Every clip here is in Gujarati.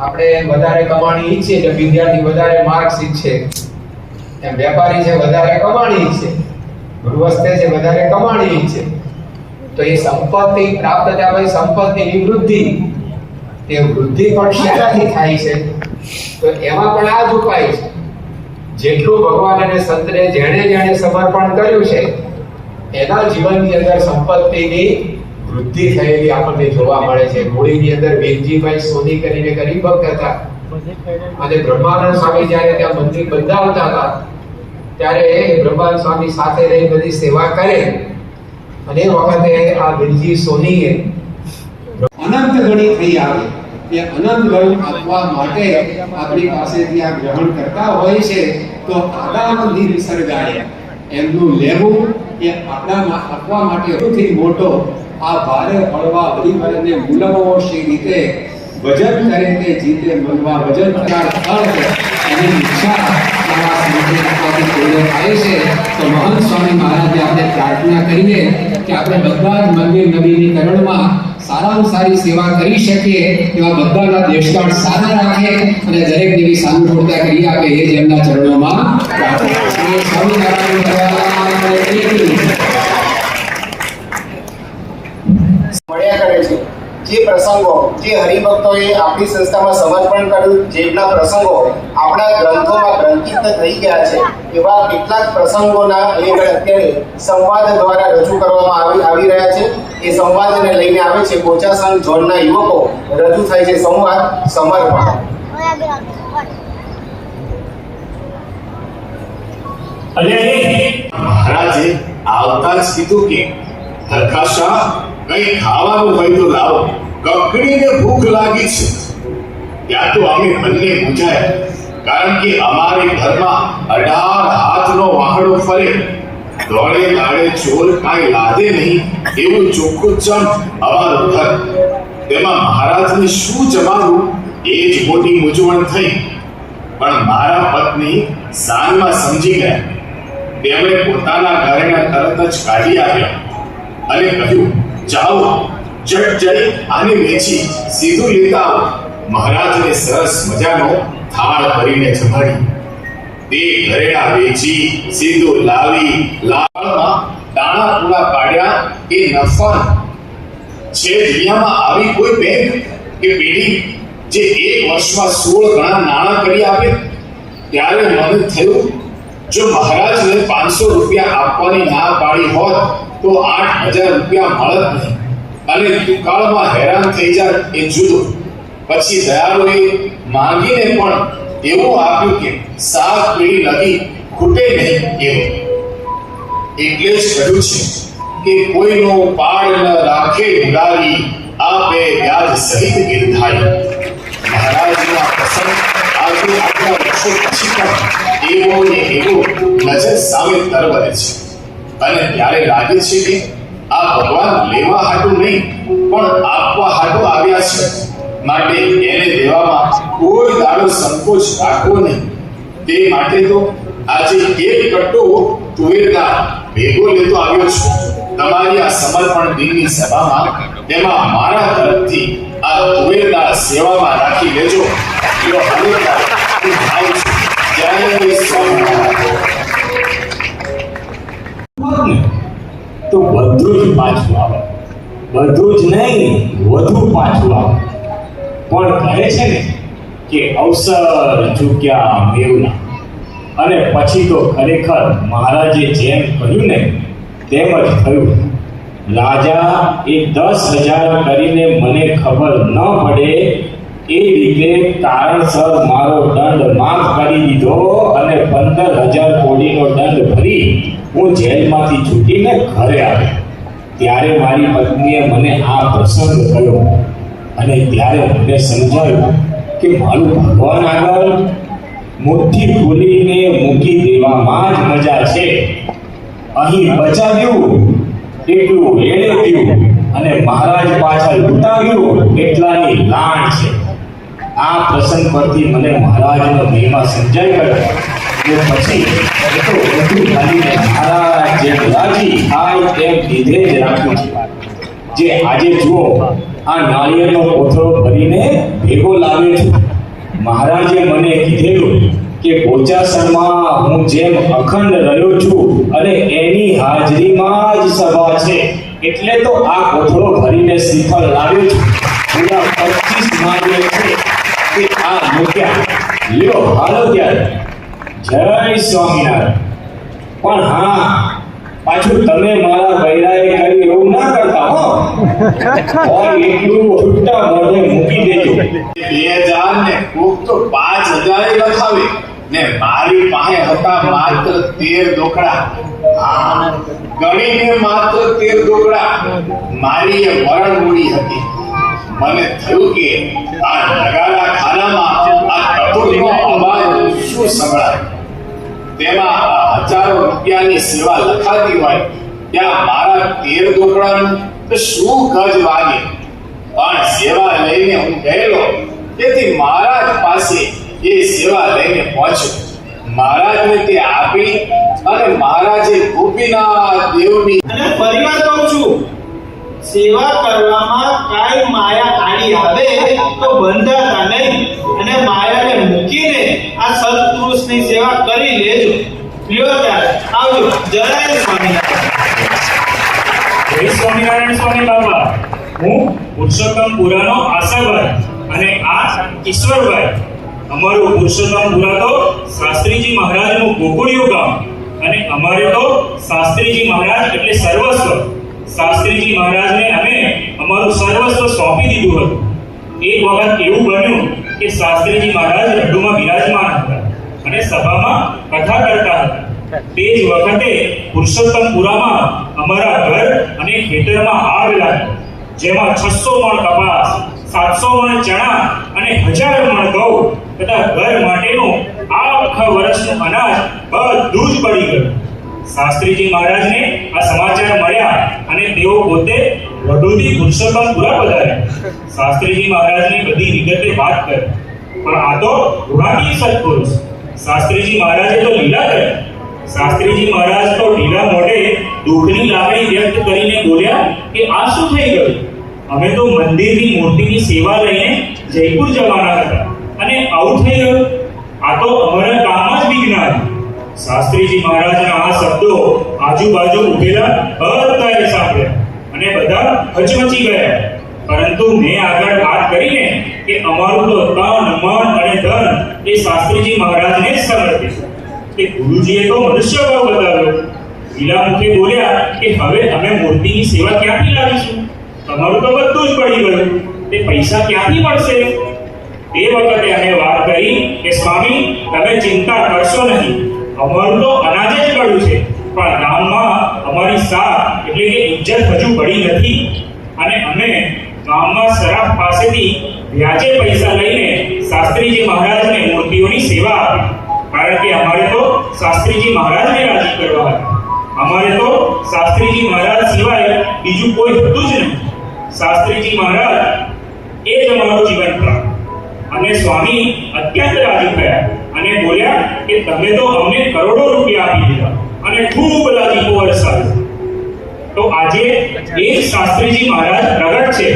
આપણે વધારે કમાણી ઈચ્છીએ એટલે વિદ્યાર્થી વધારે માર્ક્સ ઈચ્છે. એમ વેપારી છે વધારે કમાણી ઈચ્છે. ગૃહસ્થે છે વધારે કમાણી ઈચ્છે. તો એ સંપત્તિ પ્રાપ્ત થયા પછી સંપત્તિની વૃદ્ધિ. તે વૃદ્ધિ પણ શેનાથી થાય છે? તો એમાં પણ આ જ ઉપાય છે. જેટલું ભગવાન અને સંતને જેણે જેણે સમર્પણ કર્યું છે, એના જીવનની અંદર સંપત્તિની વૃદ્ધિ થયેલી આપણને જોવા મળે છે. મૂળીની અંદર વેલજીભાઈ સોની કરીને ગરીબ ભક્ત હતા. અને બ્રહ્માનંદ સ્વામી જ્યારે ત્યાં મંદિર બંધાવતા હતા, ત્યારે બ્રહ્માનંદ સ્વામી સાથે રહી બધી સેવા કરે. અને વખતે આ વેલજી સોનીએ અનંત ગણી થઈ આવે એ અનંત ગણ આપવા માટે આપણી પાસેથી આ ગ્રહણ કરતા હોય છે, તો આદાન નિર્સર્ગાય એમનું લેવું એ આપણામાં આપવા માટે સૌથી મોટો આ ભારે હળવા હરિભરને મૂલવો રીતે વજન કરે તે જીતે મનવા વજન કરાર અર્થ અને ઈચ્છા આવા સંકેતમાંથી પૂર્ણ થાય છે. તો મહંત સ્વામી મહારાજે આપણે પ્રાર્થના કરીએ કે આપણે બધા જ મંદિર નવીનીકરણમાં સારામાં સારી સેવા કરી શકીએ, એવા બધાના દેશકાળ સારા રાખે અને દરેક દેવી સાનુકૂળતા કરી આપે એ જ એમના ચરણોમાં પ્રાર્થના કરીએ. સ્વામિનારાયણ ભગવાન કી મળ્યા કરે છે જે પ્રસંગો જે હરિભક્તોએ આપણી સંસ્થામાં સમર્પણ કર્યું જેમના પ્રસંગો આપણા ગ્રંથોમાં ગ્રંથિત થઈ ગયા છે એવા કેટલાક પ્રસંગોના લેખ અત્યારે સંવાદ દ્વારા રજૂ કરવામાં આવી આવી રહ્યા છે. એ સંવાદને લઈને આવે છે બોચાસણ ઝોનના યુવકો રજૂ થાય છે સંવાદ સમર્પણ મહારાજે આવતા જ કીધું કે હરખાશા કઈ ખાવાનું હોય તો લાવો. કકડીને ભૂખ લાગી છે. ત્યાં તો અમે બંને મૂંઝાયા કારણ કે અમારે ઘરમાં અઢાર હાથનો વાહડો ફરે. દોડે દાડે ચોર કાંઈ લાદે નહીં, એવું ચોખ્ખું ચમ અમારું ઘર. તેમાં મહારાજને શું જમાવું એ જ મોટી મૂંઝવણ થઈ. પણ મારા પત્ની સાનમાં સમજી ગયા. તેમણે પોતાના ઘરેણા તરત જ કાઢી આવ્યા અને કહ્યું, જાઓ જટ જઈ અને વેચી સીધું લેતા મહારાજને સરસ મજાનો થાળ ભરીને જમાડી. તે ઘરેડા વેચી સીધું લાવી લાળમાં દાણા પૂરા પાડ્યા એ નફા છે દુનિયામાં આવી કોઈ બેંક કે પેઢી જે એક વર્ષમાં સોળ ગણા નાણાં કરી આપે? ત્યારે મને થયું, જો મહારાજને પાંચસો રૂપિયા આપવાની ના પાડી હોત, તો આઠ હજાર રૂપિયા મળત નહીં. અને દુકાળમાં હેરાન થઈ જાય એ જુદું. પછી દયાળુએ માંગીને પણ એવું આપ્યું કે સાત પેઢી લગી ખૂટે નહીં એવું. એટલે જ કહ્યું છે કે કોઈનો પાડ ન રાખે ઉડારી આપે વ્યાજ સહિત ગીરધારી. મહારાજના પ્રસંગ આજે આટલા વર્ષો પછી પણ એવો ને એવો નજર સામે તરવરે છે. અને ત્યારે લાગે છે કે આ ભગવાન લેવા હાટું નહીં, પણ આપવા હાટું આવ્યા છે. માટે એને દેવામાં કોઈ દાડો સંકોચ રાખવો નહીં. તે માટે તો આજે એક કટ્ટો તુવેરના ભેગો લેતો આવ્યો છું. તમારી આ સમર્પણ દિનની સભામાં તેમાં મારા તરફથી આ તુવેરના સેવામાં રાખી લેજો. એવો હરેકના હું ભાવ છું. જય પાછું આવે. બધું જ નહીં, વધુ પાછું આવે. પણ કહે છે ને કે અવસર ચૂક્યા મેવના. અને પછી તો ખરેખર મહારાજે જેમ કહ્યું ને, તેમ જ થયું. રાજા એ દસ હજાર કરીને મને ખબર ન પડે, એ રીતે કારણસર મારો દંડ માફ કરી દીધો અને પંદર હજાર કોડીનો દંડ ભરી હું જેલમાંથી છૂટીને ઘરે આવ્યો. ત્યારે મારી પત્નીએ મને આ પ્રસંગ કહ્યો અને ત્યારે મને સમજાયું કે મારું ભગવાન આગળ મુઠ્ઠી ખોલીને મૂકી દેવામાં જ મજા છે. અહીં બચાવ્યું, એટલું થયું અને મહારાજ પાછળ લૂંટાવ્યું એટલાની લાણ છે. આ પ્રસંગ પરથી મને મહારાજનો મહિમા સમજાઈ ગયો. પછી એ ખાલીને મહારાજ જે રાજી થાય તેમ લીધે જ રાખ્યું છે. જે આજે જુઓ, આ નાળિયેરનો કોથળો ભરીને ભેગો લાવ્યો છું. મહારાજે મને કીધેલું કે બોચાસણમાં હું જેમ અખંડ રહ્યો છું અને એની હાજરીમાં જ સભા છે, એટલે તો આ કોથળો ભરીને શ્રીફળ લાવ્યો છું. પૂરા પચીસ માર્ગે છે કે આ મૂક્યા લ્યો, હાલો ત્યારે. જય સ્વામિનારાયણ. પણ હા પાછું તમે મારા બૈરાએ કહ્યું એવું ના કરતા હો. હોય એટલું છૂટા મોઢે મૂકી દેજો. બે હજાર ને કોક તો પાંચ હજારે લખાવી. ને મારી પાસે હતા માત્ર તેર ડોકડા ગણીને માત્ર તેર ડોકડા મારી એ મરણ મૂડી હતી. મને થયું કે આ નગારા ખાનામાં આ કપૂરનો અવાજ શું સંભળાય? તેમાં હજારો રૂપિયાની સેવા લખાતી હોય, ત્યાં મારા તેર ડોકડાનું તો શું ગજ વાગે? પણ સેવા લઈને હું ગયેલો, તેથી મહારાજ પાસે એ સેવા લઈને પહોંચ્યો. મહારાજને તે આપી અને મહારાજે ગોપીનાથ દેવની અને ફરીવાર કહું છું. સેવા કરવામાં કાંઈ માયા આડી આવે તો બંધાતા નહીં. અને માયાને મૂકીને આ સત્પુરુષની સેવા કરી લેજો. લ્યો ત્યારે આવજો. જરાય સ્વામિનારાયણ જય સ્વામિનારાયણ સ્વામી બાબા હું પુરુષોત્તમપુરાનો આશાભાઈ અને આ ઈશ્વરભાઈ. અમારું પુરુષોત્તમપુરા તો શાસ્ત્રીજી મહારાજનું ગોકુળિયું ગામ. અને અમારે તો શાસ્ત્રીજી મહારાજ એટલે સર્વસ્વ. શાસ્ત્રીજી મહારાજને અમે અમારું સર્વસ્વ સોંપી દીધું હતું. એક વખત એવું બન્યું કે શાસ્ત્રીજી મહારાજ લડ્ડુમાં બિરાજમાન હતા અને સભામાં કથા કરતા હતા. તે જ વખતે પુરુષોત્તમપુરામાં અમારા ઘર અને ખેતરમાં આગ લાગી, જેમાં છસો મણ કપાસ, સાતસો મણ ચણા અને હજાર મણ ઘઉં તથા ઘર માટેનું આખા વર્ષનું અનાજ બધું જ પડી ગયું. શાસ્ત્રીજી મહારાજને આ સમાચાર મળ્યા અને તેઓ પોતે વડોદરી પુરુષોત્તમપુરા પધાર્યા શાસ્ત્રીજી મહારાજને બધી વિગતે વાત કરી પણ આ તો ગુણાતી સત્પુરુષ શાસ્ત્રીજી મહારાજે તો લીલા કરી શાસ્ત્રીજી મહારાજ તો ઢીલા મોઢે દુઃખની લાગણી વ્યક્ત કરીને બોલ્યા કે આ શું થઈ ગયું અમે તો મંદિરની મૂર્તિની સેવા લઈને જયપુર જવાના હતા અને આવું થઈ ગયું આ તો અમારા ગામમાં જ વિઘ્ન આવ્યું શાસ્ત્રીજી મહારાજના આ શબ્દો આજુબાજુ ઉભેલા બધાએ સાંભળ્યા અને બધા હચમચી ગયા. પરંતુ મેં આગળ વાત કરીને કે અમારું તો તન, મન અને ધન એ શાસ્ત્રીજી મહારાજને જ સમર્પિત. કે ગુરુજીએ તો મનુષ્ય ભાવ બતાવ્યો. લીલા બોલ્યા કે હવે અમે મૂર્તિની સેવા ક્યાંથી લાવીશું? તમારું તો બધું જ પડી ગયું. તે પૈસા ક્યાંથી મળશે? તે વખતે અમે વાત કરી કે સ્વામી, તમે ચિંતા કરશો નહીં. અમારું તો અનાજ જ પડ્યું છે. પણ ગામમાં અમારી સા એટલે કે ઇજ્જત હજુ પડી નથી. અને અમે ગામમાં સરાફ પાસેથી વ્યાજે પૈસા લઈને શાસ્ત્રીજી મહારાજને મૂર્તિઓની સેવા આપી. કારણ કે અમારે તો શાસ્ત્રીજી મહારાજને રાજી કરવા અમારે તો શાસ્ત્રીજી મહારાજ સિવાય બીજું કોઈ હતું જ નહીં. શાસ્ત્રીજી મહારાજ એ જ અમારું જીવન પ્રાપ્ત. અને સ્વામી અત્યંત રાજી થયા અને બોલ્યા કે તમે તો અમને કરોડો રૂપિયા આપી દીધા. અને ખૂબ રાજીપો વરસાવ્યો તો આજે એ શાસ્ત્રીજી મહારાજ પ્રગટ છે.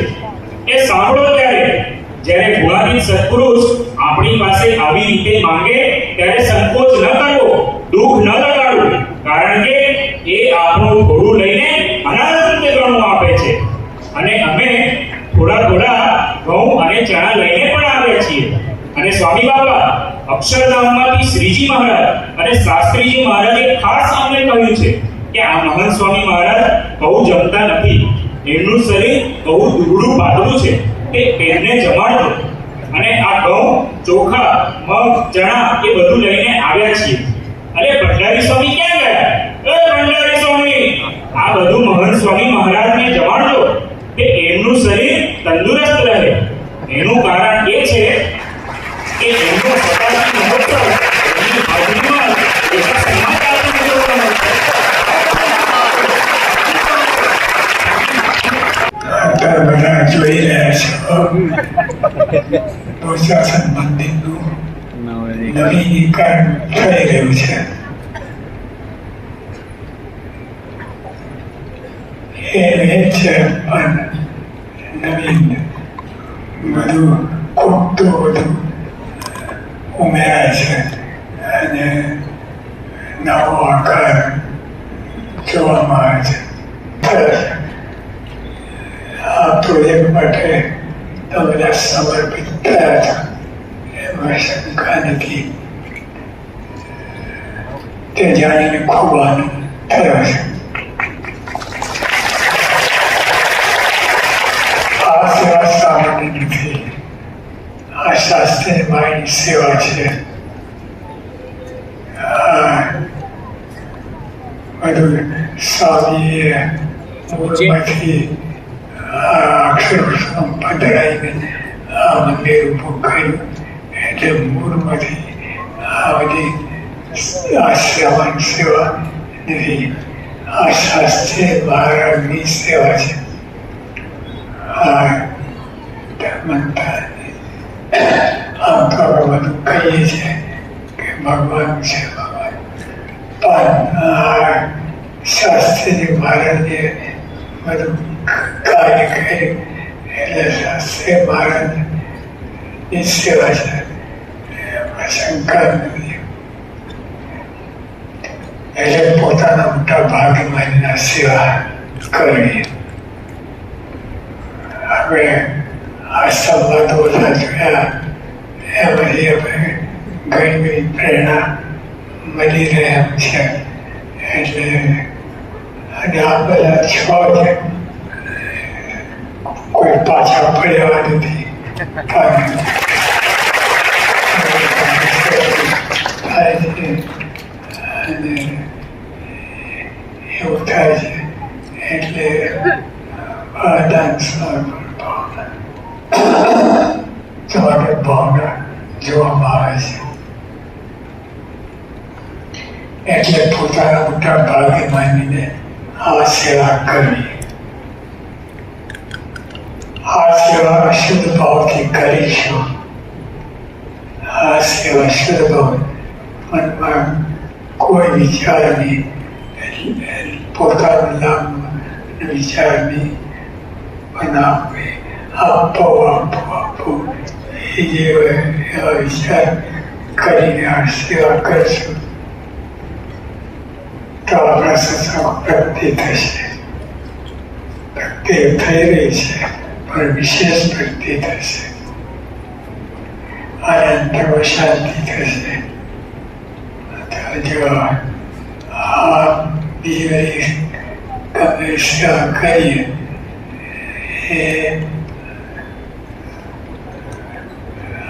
એ સાંભળો ત્યારે, જ્યારે ગુણાતીત સત્પુરુષ આપણી પાસે આવી રીતે માંગે, ત્યારે સંકોચ ન કરવો, દુઃખ ન લગાડવું, કારણ કે એ આપણું થોડું લઈને અનંત ગણું આપે છે. અને અમે થોડા થોડા ઘઉં અને ચણા લઈને પણ આવ્યા છીએ. અને સ્વામી બાબા, અક્ષરધામમાંથી શ્રીજી મહારાજ અને શાસ્ત્રીજી મહારાજે ખાસ અમને કહ્યું છે કે આ મહંત સ્વામી મહારાજ બહુ જમતા નથી. એમનું શરીર બહુ દુબળું પાતળું છે. કે એમને જમાડજો. અને આ ઘઉં, ચોખા, મગ, ચણા એ બધું લઈને આવ્યા છીએ. અરે ભંડારી સ્વામી ક્યાં ગયા? એ ભંડારી બોચાસન મંદિરનું નવીનીકરણ થઈ રહ્યું છે. એ બધું ઉમેરાય છે. અને નવો આકાર જોવામાં આવે છે. આ પ્રોજેક્ટ માટે તો બધા સમર્પિત થયા હતા એમાં શંકા નથી તે જાણીને ખૂબ આનંદ થયો છે આ સેવા સામાન્ય નથી આ શાસ્ત્રીય માની સેવા છે આ બધું સ્વામીએ મૂળમાંથી આ અક્ષર આ મંદિર ઊભું કર્યું એટલે મૂળમાંથી આ બધી આ સેવાની સેવા નથી. આ શાસ્ત્રીય મહારાજની સેવા છે. આ ધર્મંતા. આમ તો બધું કહીએ છીએ કે ભગવાન છે ભગવાન. પણ આ શાસ્ત્રીજી મહારાજે બધું કાર્ય કર્યું એટલે શાસ્ત્રીય મહારાજ એ સેવા છે એટલે પોતાના મોટા ભાગમાં સેવા કરવી આપણે આ સંવાદો ઓછા જોયા એમાંથી આપણે ઘણી બધી પ્રેરણા મળી રહે એમ છે. એટલે અને આ બધા છે. કોઈ પાછા પડ્યા નથી. એટલે ભાવના જોવામાં આવે છે. એટલે પોતાના મોટા ભાગે માનીને આ સેવા કરવી. આ સેવા શુદ્ધ ભાવથી કરીશું આ સેવા શુદ્ધ ભાવ પણ કોઈ વિચાર નહીં. પોતાનું નામ વિચાર નહીં પણ આપણે આપો આપો આપો. એ જે એવા વિચાર કરીને આ સેવા કરશું, તો આપણા સત્સંગ પ્રગતિ થશે. પ્રગતિ થઈ રહી છે. પણ વિશેષ પ્રગતિ થશે અને અંતરમાં શાંતિ થશે તો જો આ બીજી ગમે સેવા કરીએ એ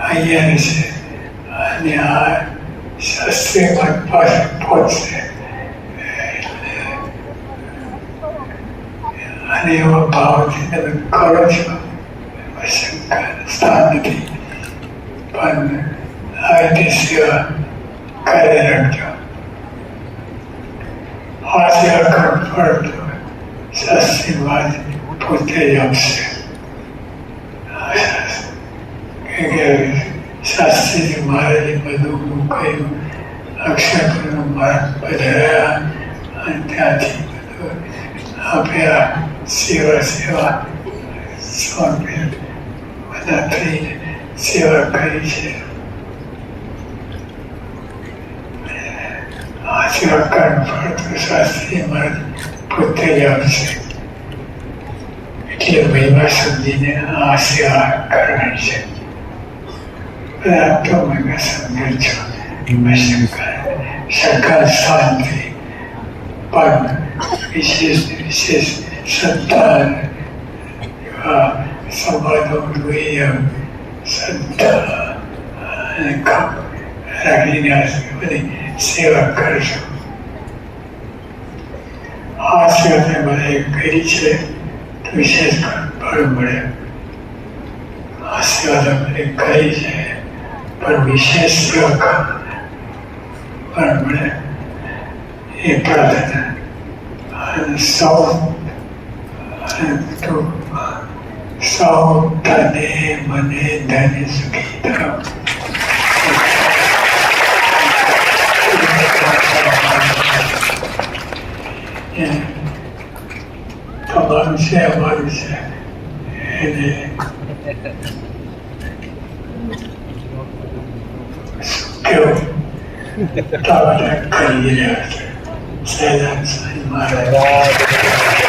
અહીંયા છે અને આ શાસ્ત્રીય મત પાસે પહોંચશે અને એવા ભાવથી તમે કરો છો એમાં શંકા સ્થાન નથી પણ આ રીતે સેવા કરી રાખજો આ સેવા કરવું પડતો શાસ્ત્રી વાત પોતે જ આપશે કે શાસ્ત્રીજી મહારાજે બધું કહ્યું અક્ષરનું માર્ગ બદલાયા અને ત્યાંથી બધું આપ્યા સેવા સેવા. સ્વામી બધા થઈને સેવા કરી છે આ સેવા કર્મ ફળ શાસ્ત્રી મહારાજ પોતે જ આપશે એટલે મહિમા સમજીને આ સેવા કરવાની છે. બધા તો મને સમજો છો. એમાં શંકા શંકા શાંતિ. પણ વિશેષ વિશેષ સત્તા સંવાદો જોઈએ સત્તા રાખીને બધી સેવા કરશો આ સેવા તમે બધાએ કરી છે તો વિશેષ ફળ મળે આ સેવા મને કરી છે પણ વિશેષ સેવા ફળ મળે એ પ્રાર્થના સૌ અને તો સૌ તને મને ધન્ય સુખી કરો તમારું છે અમારું છે એને કેવું તો આપણે કરી રહ્યા છે સહેલાબ સાહેબ મહારાજ